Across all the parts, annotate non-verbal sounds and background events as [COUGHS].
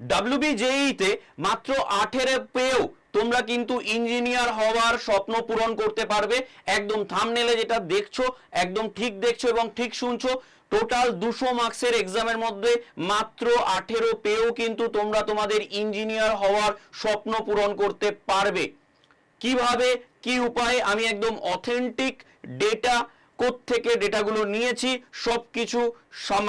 ডাব্লিউবিজেইতে মাত্র আঠেরো পেয়েও তোমরা কিন্তু ইঞ্জিনিয়ার হওয়ার স্বপ্ন পূরণ করতে পারবে। একদম থামনেলে যেটা দেখছ, একদম ঠিক দেখছ এবং ঠিক শুনছো টোটাল দুশো মার্কসের এক্সামের মধ্যে মাত্র আঠেরো পেয়েও কিন্তু তোমরা তোমাদের ইঞ্জিনিয়ার হওয়ার স্বপ্ন পূরণ করতে পারবে। কীভাবে, কি উপায়ে, আমি একদম অথেন্টিক ডেটা থেকে ডেটাগুলো নিয়েছি সব কিছু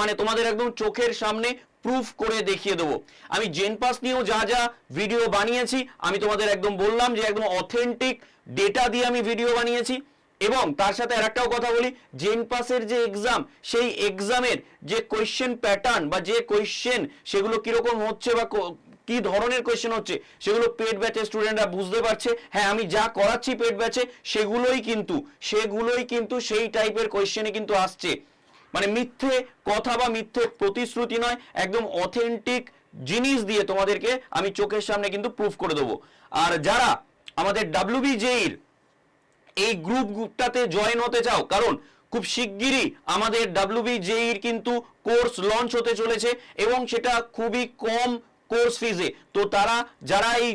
মানে তোমাদের একদম চোখের সামনে প্রুফ করে দেখিয়ে দেবো। আমি জেনপাস নিয়েও যা যা ভিডিও বানিয়েছি, আমি তোমাদের একদম বললাম যে একদম অথেন্টিক ডেটা দিয়ে আমি ভিডিও বানিয়েছি। এবং তার সাথে আরেকটাও কথা বলি জেন পাসের যে এক্সাম সেই এক্সামের যে কোয়েশ্চেন প্যাটার্ন বা যে কোয়েশ্চেন সেগুলো কীরকম হচ্ছে বা কো- কি ধরনের কোয়েশ্চেন হচ্ছে, সেগুলো পেড ব্যাচে স্টুডেন্টরা বুঝতে পারছে। হ্যাঁ আমি যা করাচ্ছি পেড ব্যাচে সেগুলোই কিন্তু সেগুলোই কিন্তু সেই টাইপের কোয়েশ্চেনে কিন্তু আসছে। মানে মিথ্যে কথা বা মিথ্যে প্রতিশ্রুতি নয়, একদম অথেন্টিক জিনিস দিয়ে তোমাদেরকে আমি চোখের সামনে কিন্তু প্রুফ করে দেবো। আর যারা আমাদের ডাব্লিউবিজেইর এই গ্রুপ গ্রুপটাতে জয়েন হতে চাও, কারণ খুব শিগগিরই আমাদের ডাব্লিউবিজেইর কিন্তু কোর্স লঞ্চ হতে চলেছে এবং সেটা খুবই কম কোর্স ফিজে তো তারা, যারা এই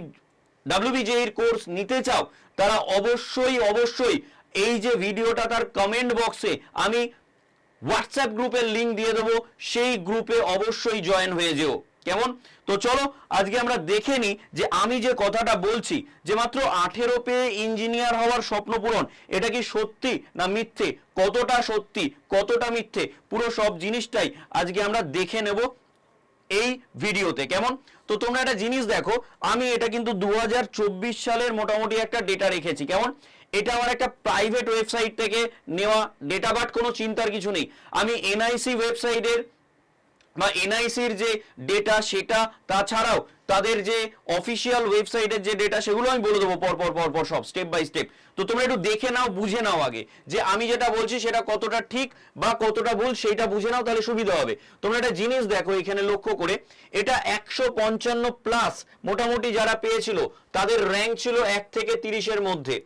ডাব্লিউবিজেইর কোর্স নিতে চাও, তারা অবশ্যই অবশ্যই এই যে ভিডিওটা তার কমেন্ট বক্সে আমি হোয়াটসঅ্যাপ গ্রুপের লিঙ্ক দিয়ে দেবো, সেই গ্রুপে অবশ্যই জয়েন হয়ে যেও। কেমন? তো চলো, আজকে আমরা দেখে নিই যে আমি যে কথাটা বলছি, যে মাত্র আঠেরো পেয়ে ইঞ্জিনিয়ার হওয়ার স্বপ্ন পূরণ, এটা কি সত্যি না মিথ্যে? কতটা সত্যি, কতটা মিথ্যে? পুরো সব জিনিসটাই আজকে আমরা দেখে নেব এই ভিডিওতে, কেমন? তো তোমরা একটা জিনিস দেখো, আমি এটা কিন্তু দু হাজার চব্বিশ সালের মোটামুটি একটা ডেটা রেখেছি, কেমন? এটা আমার একটা প্রাইভেট ওয়েবসাইট থেকে নেওয়া ডেটা বাট কোনো চিন্তার কিছু নেই। আমি এনআইসি ওয়েবসাইটের বা এনআইসির যে ডেটা সেটা, তাছাড়াও তাদের যে অফিসিয়াল ওয়েবসাইটের যে ডেটা সেগুলো আমি বলে দেবো পর পর পর পর সব স্টেপ বাই স্টেপ তো তোমরা একটু দেখে নাও, বুঝে নাও আগে যে আমি যেটা বলছি সেটা কতটা ঠিক বা কতটা ভুল, সেইটা বুঝে নাও, তাহলে সুবিধা হবে। তোমরা একটা জিনিস দেখো এখানে লক্ষ্য করে, এটা একশো পঞ্চান্ন প্লাস মোটামুটি যারা পেয়েছিল, তাদের র্যাঙ্ক ছিল এক থেকে তিরিশের মধ্যে।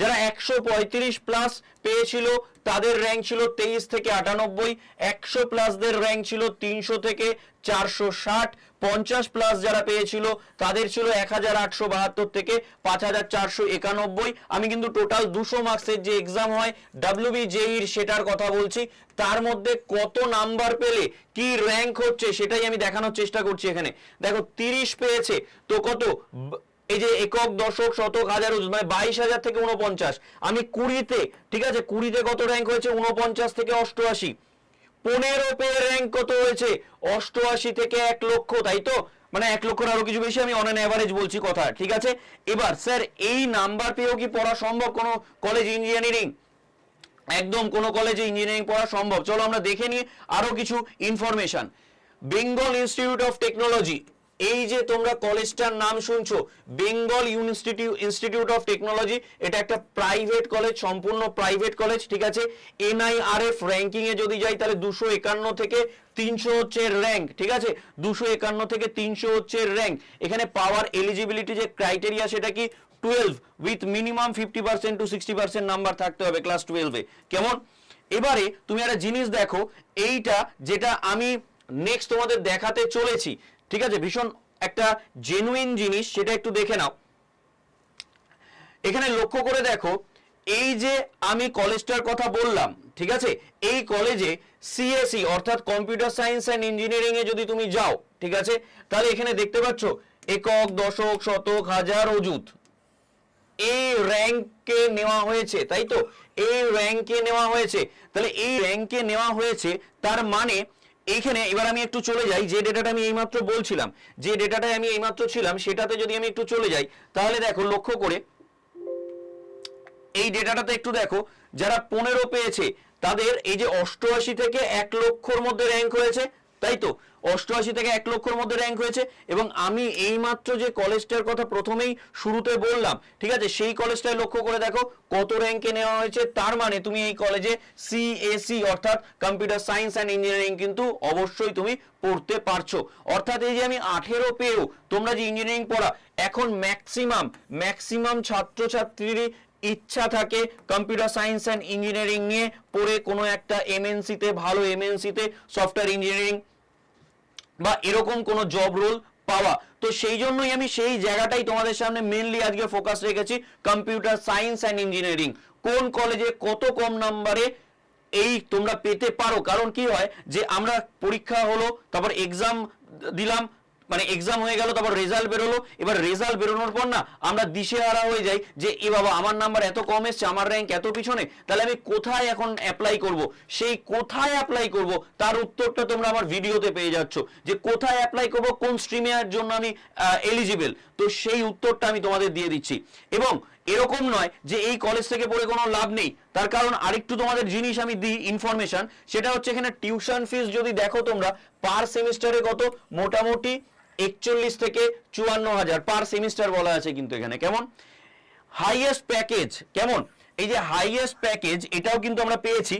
যারা একশো পঁয়ত্রিশ প্লাস পেয়েছিল, তাদের র্যাঙ্ক ছিল তেইশ থেকে আটানব্বই, একশো প্লাসদের র্যাঙ্ক ছিল তিনশো থেকে চারশো ষাট, পঞ্চাশ প্লাস যারা পেয়েছিল, তাদের ছিল এক হাজার আটশো বাহাত্তর থেকে পাঁচ হাজার চারশো একানব্বই। আমি কিন্তু টোটাল দুশো মার্কসের যে এক্সাম হয় ডাব্লিউবিজেইর সেটার কথা বলছি। তার মধ্যে কত নাম্বার পেলে, কি র্যাঙ্ক হচ্ছে, সেটাই আমি দেখানোর চেষ্টা করছি এখানে। দেখো, তিরিশ পেয়েছে, তো কত? এই যে একক, দশক, শতক, হাজার মানে বাইশ হাজার থেকে উনপঞ্চাশ আমি কুড়িতে, ঠিক আছে, কুড়িতে কত র্যাঙ্ক হয়েছে? উনপঞ্চাশ থেকে অষ্টআশি। পনেরো পে র্যাঙ্ক কত হয়েছে? অষ্টআশি থেকে এক লক্ষ, তাই তো? মানে এক লক্ষর আরও কিছু বেশি, আমি অন অ্যাভারেজ বলছি কথা, ঠিক আছে? এবার স্যার এই নাম্বার পেয়েও কি পড়া সম্ভব কোনো কলেজ ইঞ্জিনিয়ারিং একদম কোনো কলেজে ইঞ্জিনিয়ারিং পড়া সম্ভব। চলো আমরা দেখে নিই আরও কিছু information Bengal institute of technology এই যে তোমরা কলেজটার নাম শুনছো Bengal institute institute of technology এটা একটা প্রাইভেট কলেজ সম্পূর্ণ প্রাইভেট কলেজ ঠিক আছে? এনআইআরএফ র্যাঙ্কিং এ যদি যাই, তাহলে দুশো একান্ন থেকে তিনশো হচ্ছে র্যাঙ্ক ঠিক আছে? দুশো একান্ন থেকে তিনশো হচ্ছে র্যাঙ্ক এখানে পাওয়ার এলিজিবিলিটি যে ক্রাইটেরিয়া সেটা কি? Twelve with minimum fifty percent to sixty percent number থাকতে হবে ক্লাস টুয়েলভে কেমন? এবারে তুমি একটা জিনিস দেখো, এইটা যেটা আমি নেক্সট তোমাদের দেখাতে চলেছি ঠিক আছে, ভীষণ একটা জেনুইন জিনিস, সেটা একটু দেখে নাও। এখানে লক্ষ্য করে দেখো, এই যে আমি কলেজটার কথা বললাম, ঠিক আছে, এই কলেজে সিএসি অর্থাৎ কম্পিউটার সায়েন্স অ্যান্ড ইঞ্জিনিয়ারিং এ যদি তুমি যাও, ঠিক আছে, তাহলে এখানে দেখতে পাচ্ছ, একক, দশক, শতক, হাজার অযুত। এই র্যাঙ্কে নেওয়া হয়েছে, তাই তো? এই র্যাঙ্কে নেওয়া হয়েছে। তাহলে এই র্যাঙ্কে নেওয়া হয়েছে, তার মানে এইখানে এবার আমি একটু চলে যাই, যে ডেটাটা আমি এইমাত্র বলছিলাম, যে ডেটাটায় আমি এইমাত্র ছিলাম, সেটাতে যদি আমি একটু চলে যাই, তাহলে দেখো, লক্ষ্য করে এই ডেটাটাতে একটু দেখো, যারা পনেরো পেয়েছে, তাদের এই যে অষ্টআশি থেকে এক লক্ষর মধ্যে র্যাঙ্ক হয়েছে তাই তো? অষ্টআশি থেকে এক লক্ষর মধ্যে র্যাঙ্ক হয়েছে এবং আমি এইমাত্র যে কলেজটার কথা প্রথমেই শুরুতে বললাম, ঠিক আছে? সেই কলেজটায় লক্ষ্য করে দেখো কত র্যাঙ্কে নেওয়া হয়েছে, তার মানে তুমি এই কলেজে সিএসি অর্থাৎ কম্পিউটার সায়েন্স অ্যান্ড ইঞ্জিনিয়ারিং কিন্তু অবশ্যই তুমি পড়তে পারছ। অর্থাৎ এই যে আমি আঠেরো পেয়েও, তোমরা যে ইঞ্জিনিয়ারিং পড়া, এখন ম্যাক্সিমাম ম্যাক্সিমাম ছাত্রছাত্রীরই ইচ্ছা থাকে কম্পিউটার সায়েন্স অ্যান্ড ইঞ্জিনিয়ারিং নিয়ে পড়ে কোনো একটা এমএনসিতে ভালো এমএনসিতে সফটওয়্যার ইঞ্জিনিয়ারিং বা এরকম কোনো জব রোল পাওয়া। তো সেই জন্যই আমি সেই জায়গাটাই তোমাদের সামনে মেনলি আজকে ফোকাস রেখেছি কম্পিউটার সায়েন্স অ্যান্ড ইঞ্জিনিয়ারিং কোন কলেজে কত কম নাম্বারে এই তোমরা পেতে পারো? কারণ কি হয় যে আমরা পরীক্ষা হলো, তারপর এক্সাম দিলাম মানে এক্সাম হয়ে গেল, তারপর রেজাল্ট বেরোলো। এবার রেজাল্ট বেরোনোর পর না, আমরা দিশে দিশেহারা হয়ে যাই যে, এ বাবা, আমার নাম্বার এত কম এসছে, আমার র্যাঙ্ক এত পিছনে, তাহলে আমি কোথায় এখন অ্যাপ্লাই করব? সেই কোথায় অ্যাপ্লাই করব? তার উত্তরটা তোমরা আমার ভিডিওতে পেয়ে যাচ্ছ যে, কোথায় অ্যাপ্লাই করব? কোন স্ট্রিমের জন্য আমি এলিজিবল তো সেই উত্তরটা আমি তোমাদের দিয়ে দিচ্ছি। এবং এরকম নয় যে, এই কলেজ থেকে পড়ে কোনো লাভ নেই। তার কারণ আরেকটু তোমাদের জিনিস আমি দিই ইনফরমেশন সেটা হচ্ছে এখানে টিউশন ফিস যদি দেখো তোমরা পার সেমিস্টারে কত? মোটামুটি একচল্লিশ থেকে চুয়ান্ন হাজার পার সেমিস্টার বলা আছে কিন্তু এখানে, কেমন? হাইয়েস্ট প্যাকেজ কেমন? এই যে হাইয়েস্ট প্যাকেজ এটাও কিন্তু আমরা পেয়েছি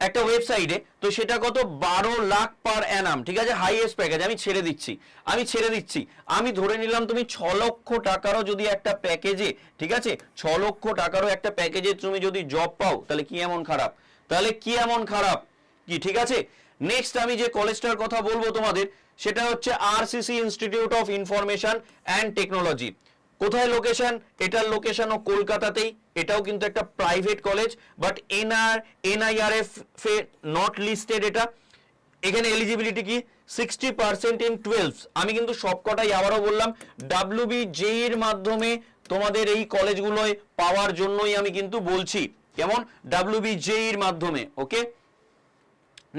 একটা ওয়েবসাইটে তো সেটা কত? বারো লাখ পার অ্যানাম ঠিক আছে? হাইয়েস্ট প্যাকেজ আমি ছেড়ে দিচ্ছি, আমি ছেড়ে দিচ্ছি। আমি ধরে নিলাম তুমি ছ লক্ষ টাকারও যদি একটা প্যাকেজে ঠিক আছে? ছ লক্ষ টাকারও একটা প্যাকেজে তুমি যদি জব পাও, তাহলে কি এমন খারাপ? তাহলে কি এমন খারাপ? কি, ঠিক আছে? নেক্সট আমি যে কলেজটার কথা বলব তোমাদের সেটা হচ্ছে RCC institute of information and technology কোথায় লোকেশন এটার লোকেশনও কলকাতাতেই। এটাও কিন্তু একটা private college but NR NIRF A not listed এটা। এখানে এলিজিবিলিটি কি? সিক্সটি পার্সেন্ট ইন টুয়েলভ আমি কিন্তু সবকটাই আবারও বললাম ডাব্লিউবি এর মাধ্যমে তোমাদের এই কলেজগুলোয় পাওয়ার জন্যই আমি কিন্তু বলছি। কেমন? ডাব্লিউবি এর মাধ্যমে ওকে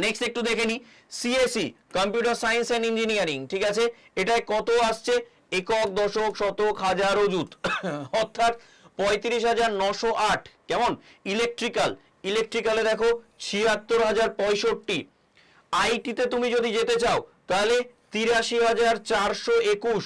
নেক্সট একটু দেখে নি। CSE computer science and engineering ঠিক আছে? এটায় কত আসছে? একক, দশক, শতক, হাজার অযুত। [COUGHS] অর্থাৎ পঁয়ত্রিশ হাজার নশো আট। কেমন? ইলেকট্রিক্যাল ইলেকট্রিক্যালে দেখো, ছিয়াত্তর হাজার পঁয়ষট্টি। আইটিতে তুমি যদি যেতে চাও, তাহলে তিরাশি হাজার চারশো একুশ।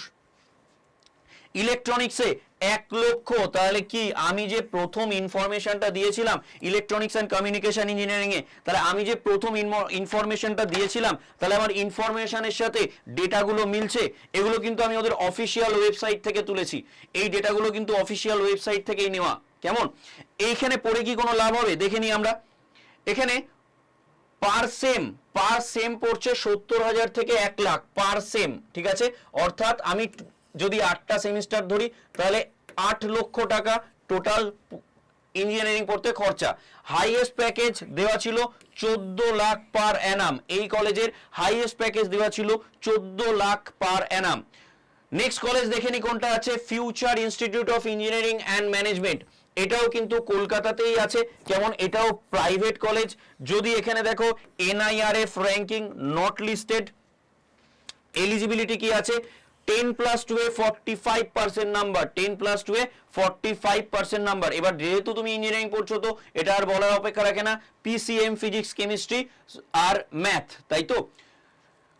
ইলেকট্রনিক্সে এক লক্ষ। তাহলে কি আমি যে প্রথম ইনফরমেশনটা দিয়েছিলাম ইলেকট্রনিক্স অ্যান্ড কমিউনিকেশন ইঞ্জিনিয়ারিং এ, তাহলে আমি যে প্রথম ইনফরমেশনটা দিয়েছিলাম, তাহলে আমার ইনফরমেশনের সাথে ডেটাগুলো মিলছে। এগুলো কিন্তু আমি ওদের অফিসিয়াল ওয়েবসাইট থেকে তুলেছি। এই ডেটাগুলো কিন্তু অফিসিয়াল ওয়েবসাইট থেকেই নেওয়া। কেমন? এইখানে পড়ে কি কোনো লাভ হবে? দেখে নিই আমরা। এখানে পার সেম পার সেম পড়ছে সত্তর হাজার থেকে এক লাখ পার সেম ঠিক আছে? অর্থাৎ আমি যদি আটটা সেমিস্টার ধরি, তাহলে আট লক্ষ টাকা টোটাল ইঞ্জিনিয়ারিং পড়তে খরচা। হাইয়েস্ট প্যাকেজ দেওয়া ছিল চোদ্দ লাখ পার অ্যানাম এই কলেজের হাইয়েস্ট প্যাকেজ দেওয়া ছিল চোদ্দ lakh per annum next college দেখে নি কোনটা আছে? Future institute of engineering and management এটাও কিন্তু কলকাতাতেই আছে। যেমন এটাও প্রাইভেট কলেজ যদি এখানে দেখো NIRF ranking not listed eligibility কি আছে? টেন প্লাস টু এ forty five percent number ten plus two এ ফর্টি ফাইভ পার্সেন্ট নাম্বার এবার যেহেতু তুমি ইঞ্জিনিয়ারিং পড়ছো তো, এটা আর বলার অপেক্ষা রাখে না। পিসিএম ফিজিক্স কেমিস্ট্রি আর ম্যাথ তাই তো?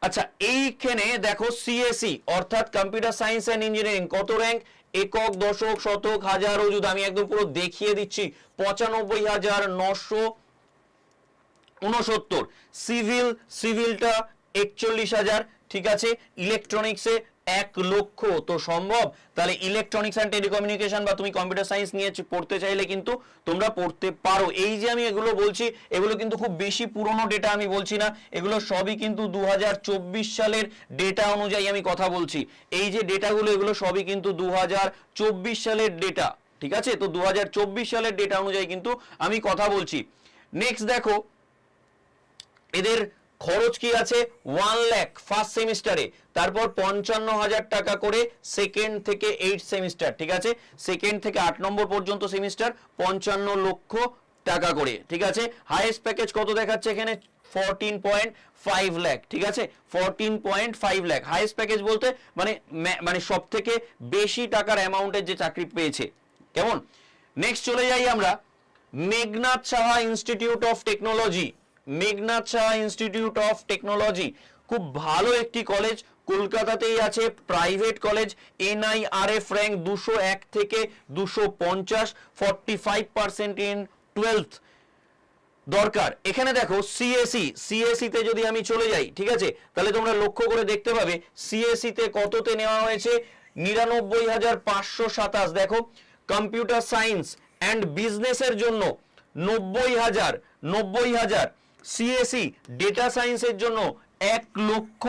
আচ্ছা এইখানে দেখো সিএসি অর্থাৎ কম্পিউটার সায়েন্স অ্যান্ড ইঞ্জিনিয়ারিং কত র্যাঙ্ক একক, দশক, শতক, হাজার, অযুত, আমি একদম পুরো দেখিয়ে দিচ্ছি। পঁচানব্বই হাজার নশো উনসত্তর সিভিল সিভিলটা একচল্লিশ হাজার, ঠিক আছে? ইলেকট্রনিক্সে এক লক্ষ তো সম্ভব। তাহলে ইলেকট্রনিক্স অ্যান্ড টেলিকমিউনিকেশন বা তুমি কম্পিউটার সায়েন্স নিয়ে পড়তে চাইলে কিন্তু তোমরা পড়তে পারো। এই যে আমি এগুলো বলছি, এগুলো কিন্তু খুব বেশি পুরনো ডেটা আমি বলছি না। এগুলো সবই কিন্তু দু হাজার চব্বিশ সালের ডেটা অনুযায়ী আমি কথা বলছি। এই যে ডেটাগুলো এগুলো সবই কিন্তু দু হাজার চব্বিশ সালের ডেটা ঠিক আছে? তো দু হাজার চব্বিশ সালের ডেটা অনুযায়ী কিন্তু আমি কথা বলছি। নেক্সট দেখো, এদের খরচ কি আছে? ওয়ান ল্যাক ফার্স্ট সেমিস্টারে তারপর পঞ্চান্ন হাজার টাকা করে সেকেন্ড থেকে এইট সেমিস্টার ঠিক আছে? সেকেন্ড থেকে আট নম্বর পর্যন্ত সেমিস্টার পঞ্চান্ন লক্ষ টাকা করে, ঠিক আছে? হাইয়েস্ট প্যাকেজ কত দেখাচ্ছে এখানে? ফোরটিন পয়েন্ট ফাইভ ল্যাক ঠিক আছে? Fourteen point five lakh highest package বলতে মানে মানে সব থেকে বেশি টাকার অ্যামাউন্টের যে চাকরি পেয়েছে। কেমন? নেক্সট চলে যাই আমরা। Meghnath Saha institute of technology Meghnath Saha institute of technology খুব ভালো একটি কলেজ কলকাতাতেই আছে প্রাইভেট কলেজ এনআইআরএফ র্যাঙ্ক দুশো এক থেকে দুশো পঞ্চাশ forty five percent in twelfth দরকার। এখানে দেখো সিএসি সিএসি তে যদি আমি চলে যাই, ঠিক আছে? তাহলে তোমরা লক্ষ্য করে দেখতে পাবে সিএসি তে কততে নেওয়া হয়েছে? নিরানব্বই হাজার পাঁচশো সাতাশ। দেখো কম্পিউটার সায়েন্স অ্যান্ড বিজনেসের জন্য নব্বই হাজার নব্বই হাজার। সিএসি ডেটা সায়েন্সের জন্য এক লক্ষ।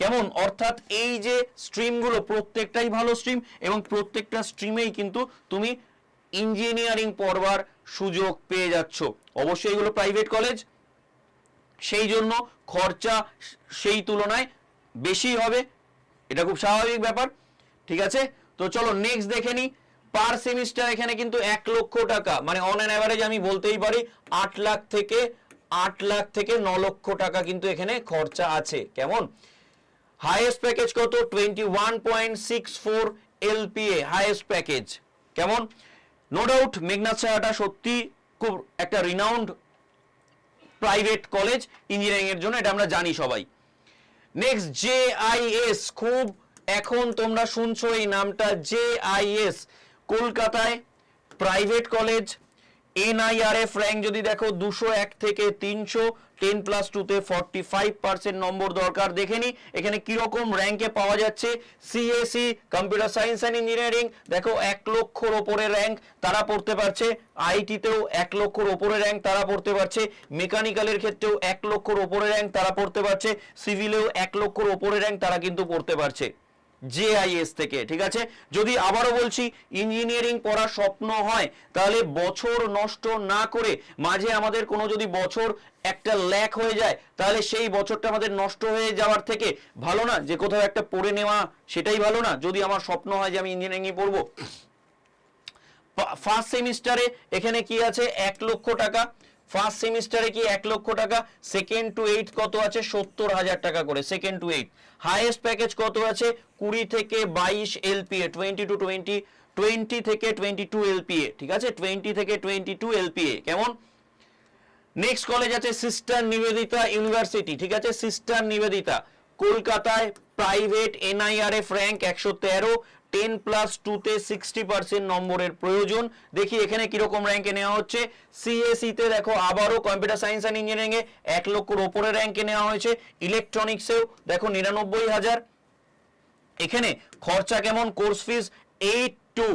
কেমন? অর্থাৎ এই যে স্ট্রিমগুলো প্রত্যেকটাই ভালো স্ট্রিম এবং প্রত্যেকটা স্ট্রিমেই কিন্তু তুমি ইঞ্জিনিয়ারিং পড়বার সুযোগ পেয়ে যাচ্ছ। অবশ্যই এগুলো প্রাইভেট কলেজ সেই জন্য খরচা সেই তুলনায় বেশি হবে। এটা খুব স্বাভাবিক ব্যাপার। ঠিক আছে? তো চলো নেক্সট দেখে নি। পার সেমিস্টার এখানে কিন্তু এক লক্ষ টাকা। মানে অন অ্যান অ্যাভারেজ আমি বলতেই পারি আট লাখ থেকে আট লাখ থেকে ন লক্ষ টাকা কিন্তু এখানে খরচা আছে। কেমন? হাইয়েস্ট প্যাকেজ কত? Twenty one point six four LPA highest package কেমন? নো ডাউট মেঘনাথ সাহাটা সত্যি খুব একটা রিনাউন্ড প্রাইভেট কলেজ ইঞ্জিনিয়ারিং এর জন্য, এটা আমরা জানি সবাই। নেক্সট জে আইএস খুব এখন তোমরা শুনছো এই নামটা জে আইএস কলকাতায় প্রাইভেট কলেজ এনআইআরএফ র্যাঙ্ক যদি দেখো দুশো এক থেকে তিনশো টেন প্লাস টুতে ফর্টি ফাইভ পার্সেন্ট নম্বর দরকার। দেখে নি, এখানে কীরকম র্যাঙ্কে পাওয়া যাচ্ছে? CSE computer science and engineering দেখো এক লক্ষর ওপরে র্যাঙ্ক তারা পড়তে পারছে। আইটিতেও এক লক্ষর ওপরে র্যাঙ্ক তারা পড়তে পারছে। মেকানিক্যালের ক্ষেত্রেও এক লক্ষর ওপরে র্যাঙ্ক তারা পড়তে পারছে। সিভিলেও এক লক্ষর ওপরে র্যাঙ্ক তারা কিন্তু পড়তে পারছে। জেআইএস থেকে, ঠিক আছে? যদি আবারও বলছি ইঞ্জিনিয়ারিং পড়ার স্বপ্ন হয়, তাহলে বছর নষ্ট না করে মাঝে আমাদের কোনো যদি বছর একটা ল্যাক হয়ে যায়, তাহলে সেই বছরটা আমাদের নষ্ট হয়ে যাওয়ার থেকে ভালো না? যে কোথাও একটা পড়ে নেওয়া, সেটাই ভালো না? যদি আমার স্বপ্ন হয় যে আমি ইঞ্জিনিয়ারিং পড়ব। ফার্স্ট সেমিস্টারে এখানে কি আছে? এক লক্ষ টাকা। ফার্স্ট সেমিস্টারে কি এক লক্ষ টাকা? সেকেন্ড টু এইট কত আছে? সত্তর হাজার টাকা করে। Second two eight highest package কত আছে? কুড়ি থেকে বাইশ LPA twenty two twenty twenty থেকে টোয়েন্টি টু এলপিএ ঠিক আছে? টোয়েন্টি থেকে টোয়েন্টি টু এলপিএ কেমন? নেক্সট কলেজ আছে সিস্টার নিবেদিতা ইউনিভার্সিটি ঠিক আছে? সিস্টার নিবেদিতা কলকাতায় প্রাইভেট এনআইআরএফ র্যাঙ্ক একশো তেরো টেন প্লাস টুতে সিক্সটি পার্সেন্ট নম্বরের প্রয়োজন। দেখি এখানে কীরকম র্যাঙ্কে নেওয়া হচ্ছে। সিএসিতে দেখো আবারও কম্পিউটার সায়েন্স অ্যান্ড ইঞ্জিনিয়ারিং এ এক লক্ষর ওপরে র্যাঙ্কে নেওয়া হয়েছে। ইলেকট্রনিক্সেও দেখো নিরানব্বই হাজার। এখানে খরচা কেমন? Course fees eight to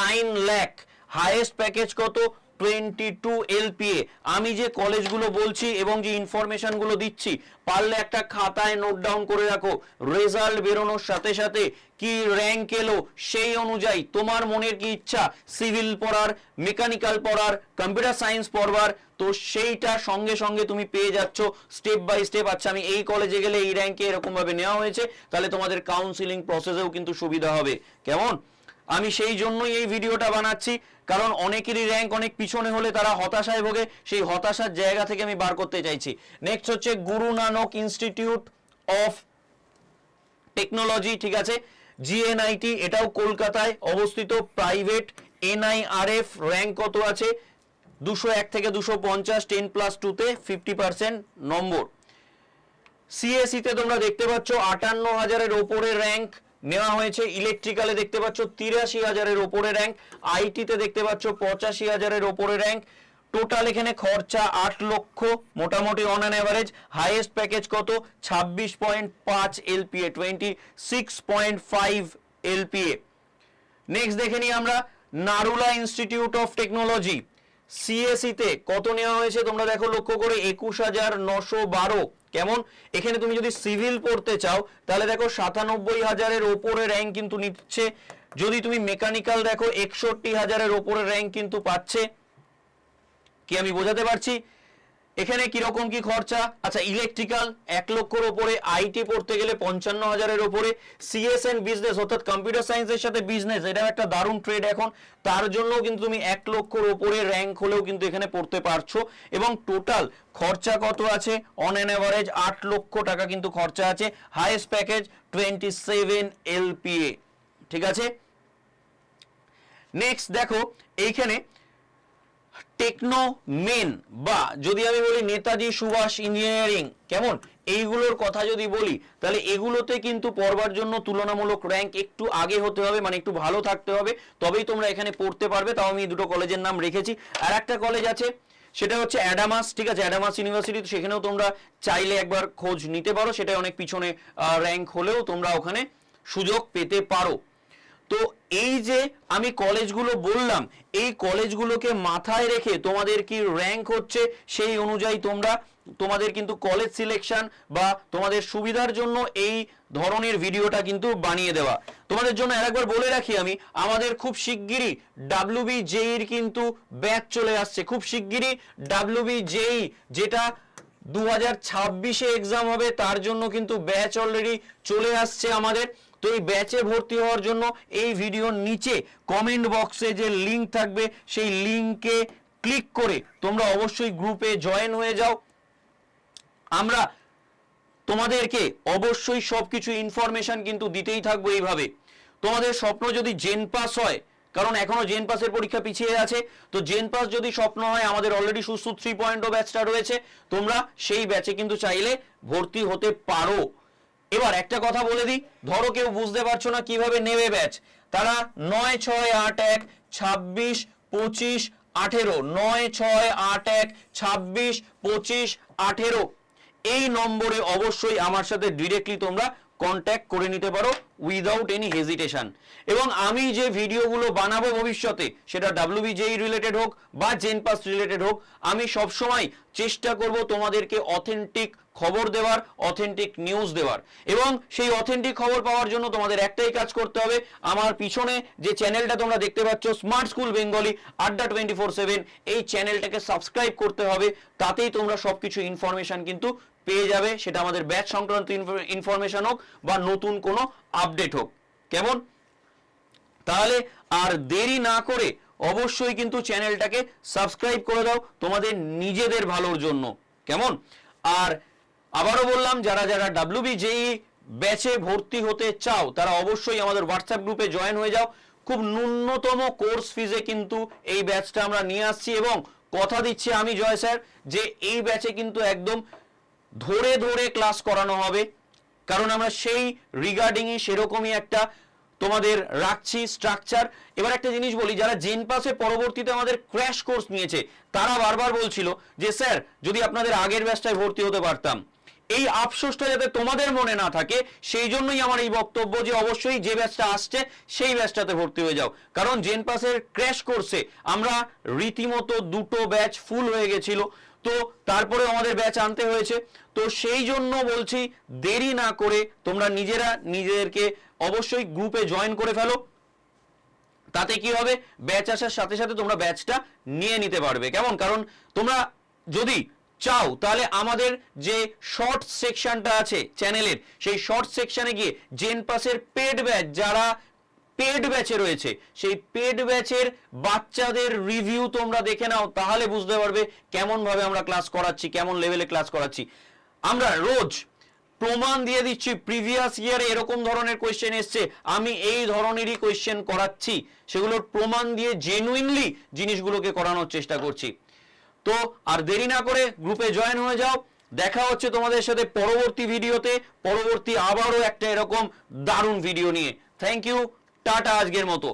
nine lakh highest package কত? Twenty two LPA. আমি যে কলেজগুলো বলছি এবং যে ইনফরমেশনগুলো দিচ্ছি, পারলে একটা খাতায় নোট ডাউন করে রাখো। রেজাল্ট বেরোনোর সাথে সাথে কি র্যাঙ্ক এলো সেই অনুযায়ী তোমার মনের কি ইচ্ছা সিভিল পড়ার মেকানিক্যাল পড়ার কম্পিউটার সায়েন্স পড়বার, তো সেইটা সঙ্গে সঙ্গে তুমি পেয়ে যাচ্ছ। স্টেপ বাই স্টেপ আচ্ছা আমি এই কলেজে গেলে এই র্যাঙ্কে এরকম ভাবে নেওয়া হয়েছে, তাহলে তোমাদের কাউন্সিলিং প্রসেসেও কিন্তু সুবিধা হবে। কেমন? আমি সেই জন্যই এই ভিডিওটা বানাচ্ছি। কারণ অনেকেরই র্যাঙ্ক অনেক পিছনে হলে তারা হতাশায় ভোগে। সেই হতাশার জায়গা থেকে আমি বার করতে চাইছি। নেক্সট হচ্ছে Guru Nanak institute of technology ঠিক আছে? জিএনআইটি এটাও কলকাতায় অবস্থিত প্রাইভেট এনআইআরএফ র্যাঙ্ক কত আছে? দুশো এক থেকে দুশো পঞ্চাশ টেন প্লাস টুতে ফিফটি পার্সেন্ট নম্বর। সিএসি তে তোমরা দেখতে পাচ্ছ, আটান্ন হাজারের ওপরে র্যাঙ্ক নেওয়া হয়েছে ইলেকট্রিক্যালে দেখতে পাচ্ছ তিরাশি হাজারের ওপরে র্যাঙ্ক আইটিতে দেখতে পাচ্ছ পঁচাশি হাজারের ওপরে র্যাঙ্ক টোটাল এখানে খরচা আট লক্ষ, মোটামুটি on an average highest package কত? ছাব্বিশ পয়েন্ট পাঁচ LPA twenty six point five LPA next দেখে নিই আমরা Narula institute of technology CSE তে কত নেওয়া হয়েছে তোমরা দেখো, লক্ষ্য করে একুশ হাজার নশো বারো। কেমন? এখানে তুমি যদি সিভিল পড়তে চাও, তাহলে দেখো সাতানব্বই হাজারের ওপরে র্যাঙ্ক কিন্তু নিচ্ছে। যদি তুমি মেকানিক্যাল দেখো, একষট্টি হাজারের ওপরে র্যাঙ্ক কিন্তু পাচ্ছে। কি আমি বোঝাতে পারছি? এখানে কীরকম কি খরচা? আচ্ছা ইলেকট্রিক্যাল এক লক্ষর ওপরে আইটি পড়তে গেলে পঞ্চান্ন হাজারের ওপরে সিএসএন বিজনেস অর্থাৎ কম্পিউটার সায়েন্সের সাথে বিজনেস এটা একটা দারুণ ট্রেড এখন। তার জন্য কিন্তু তুমি এক লক্ষর ওপরে র্যাঙ্ক হলেও কিন্তু এখানে পড়তে পারছ। এবং টোটাল খরচা কত আছে? অন অ্যান অ্যাভারেজ আট লক্ষ টাকা কিন্তু খরচা আছে। Highest package twenty seven LPA ঠিক আছে? নেক্সট দেখো, এইখানে টেকনো মেন বা যদি আমি বলি নেতাজি সুভাষ ইঞ্জিনিয়ারিং, কেমন? এইগুলোর কথা যদি বলি, তাহলে এগুলোতে কিন্তু পড়বার জন্য তুলনামূলক র্যাঙ্ক একটু আগে হতে হবে মানে একটু ভালো থাকতে হবে। তবেই তোমরা এখানে পড়তে পারবে, তাও আমি দুটো কলেজের নাম রেখেছি। আর একটা কলেজ আছে, সেটা হচ্ছে অ্যাডামাস, ঠিক আছে? অ্যাডামাস ইউনিভার্সিটি, সেখানেও তোমরা চাইলে একবার খোঁজ নিতে পারো। সেটা অনেক পিছনে র্যাঙ্ক হলেও তোমরা ওখানে সুযোগ পেতে পারো। তো এই যে আমি কলেজগুলো বললাম, এই কলেজগুলোকে মাথায় রেখে তোমাদের কি র্যাঙ্ক হচ্ছে সেই অনুযায়ী তোমরা, তোমাদের কিন্তু কলেজ সিলেকশন বা তোমাদের সুবিধার জন্য এই ধরনের ভিডিওটা কিন্তু বানিয়ে দেওয়া। তোমাদের জন্য আরেকবার বলে রাখি আমি, আমাদের খুব শিগগিরই ডাব্লিউবি জেইর কিন্তু ব্যাচ চলে আসছে। খুব শিগগিরই ডাব্লিউবি জেই যেটা দু হাজার ছাব্বিশে এক্সাম হবে, তার জন্য কিন্তু ব্যাচ অলরেডি চলে আসছে আমাদের। তো এই ব্যাচে ভর্তি হওয়ার জন্য এই ভিডিওর নিচে কমেন্ট বক্সে যে লিংক থাকবে, সেই লিংকে ক্লিক করে তোমরা অবশ্যই গ্রুপে জয়েন হয়ে যাও। আমরা তোমাদেরকে অবশ্যই সবকিছু ইনফরমেশন কিন্তু দিতেই থাকব এইভাবে। তোমাদের স্বপ্ন যদি জেন পাস হয়, কারণ এখনও জেন পাসের পরীক্ষা পিছিয়ে আছে, তো জেন পাস যদি স্বপ্ন হয়, আমাদের অলরেডি সুস্থ থ্রি পয়েন্ট ব্যাচটা রয়েছে, তোমরা সেই ব্যাচে কিন্তু চাইলে ভর্তি হতে পারো। এবার একটা কথা বলে দিই, ধরো কেউ বুঝতে পারছ না কীভাবে নেবে ব্যাচ তারা নয়, ছয়, আট, এক, ছাব্বিশ, পঁচিশ, আঠেরো। নয়, ছয়, আট, এক, ছাব্বিশ, পঁচিশ, আঠেরো। এই নম্বরে অবশ্যই আমার সাথে ডিরেক্টলি তোমরা কন্ট্যাক্ট করে নিতে পারো উইদাউট এনি হেজিটেশন এবং আমি যে ভিডিওগুলো বানাবো ভবিষ্যতে, সেটা ডাব্লিউবিজেই রিলেটেড হোক বা জেন পাস রিলেটেড হোক, আমি সবসময় চেষ্টা করব তোমাদেরকে অথেন্টিক খবর দেওয়ার অথেন্টিক নিউজ দেওয়ার। এবং সেই অথেন্টিক খবর পাওয়ার জন্য তোমাদের একটাই কাজ করতে হবে, আমার পিছনে যে চ্যানেলটা তোমরা দেখতে পাচ্ছ smart school Bengali Adda twenty four seven এই চ্যানেলটাকে সাবস্ক্রাইব করতে হবে, তাতেই তোমরা সবকিছু ইনফরমেশন কিন্তু পেয়ে যাবে, সেটা আমাদের ব্যাচ সংক্রান্ত ইনফরমেশন হোক বা নতুন কোনো আপডেট হোক। কেমন? তাহলে আর দেরি না করে অবশ্যই কিন্তু চ্যানেলটাকে সাবস্ক্রাইব করে দাও তোমাদের নিজেদের ভালোর জন্য। কেমন? আর আবারও বললাম, যারা যারা ডাব্লিউবিজেই ব্যাচে ভর্তি হতে চাও, তারা অবশ্যই আমাদের হোয়াটসঅ্যাপ গ্রুপে জয়েন হয়ে যাও। খুব ন্যূনতম কোর্স ফিজে কিন্তু এই ব্যাচটা আমরা নিয়ে আসছি এবং কথা দিচ্ছি আমি জয় স্যার যে এই ব্যাচে কিন্তু একদম ধরে ধরে ক্লাস করানো হবে। কারণ আমরা সেই রিগার্ডিংই সেরকমই একটা তোমাদের রাখছি স্ট্রাকচার এবার একটা জিনিস বলি, যারা জেন পাসে পরবর্তীতে আমাদের ক্র্যাশ কোর্স নিয়েছে, তারা বারবার বলছিল যে, স্যার, যদি আপনাদের আগের ব্যাচটায় ভর্তি হতে পারতাম, এই আফসোসটা যাতে তোমাদের মনে না থাকে, সেই জন্যই আমার এই বক্তব্য যে, অবশ্যই যে ব্যাচটা আসছে, সেই ব্যাচটাতে ভর্তি হয়ে যাও। কারণ জেন পাসের ক্র্যাশ কোর্সে আমরা রীতিমতো দুটো ব্যাচ ফুল হয়ে গেছিল। তো তারপরে আমাদের ব্যাচ আনতে হয়েছে। তো সেই জন্য বলছি দেরি না করে তোমরা নিজেরা নিজেদেরকে অবশ্যই গ্রুপে জয়েন করে ফেলো। তাতে কি হবে? ব্যাচ আসার সাথে সাথে তোমরা ব্যাচটা নিয়ে নিতে পারবে। কেমন? কারণ তোমরা যদি চাও, তাহলে আমাদের যে শর্ট সেকশনটা আছে চ্যানেলের সেই শর্ট সেকশনে গিয়ে জেন পাসের পেড ব্যাচ যারা পেড ব্যাচে রয়েছে, সেই পেড ব্যাচের বাচ্চাদের রিভিউ তোমরা দেখে নাও, তাহলে বুঝতে পারবে কেমন ভাবে আমরা ক্লাস করাচ্ছি, কেমন লেভেলে ক্লাস করাচ্ছি। আমরা রোজ প্রমাণ দিয়ে দিচ্ছি প্রিভিয়াস ইয়ারে এরকম ধরনের কোয়েশ্চেন এসছে, আমি এই ধরনেরই কোয়েশ্চেন করাচ্ছি। সেগুলোর প্রমাণ দিয়ে জেনুইনলি জিনিসগুলোকে করানোর চেষ্টা করছি। তো আর দেরি না করে গ্রুপে জয়েন হয়ে যাও। দেখা হচ্ছে তোমাদের সাথে পরবর্তী ভিডিওতে পরবর্তী আবারও একটা এরকম দারুণ ভিডিও নিয়ে। থ্যাংক ইউ টাটা আজকের মতো।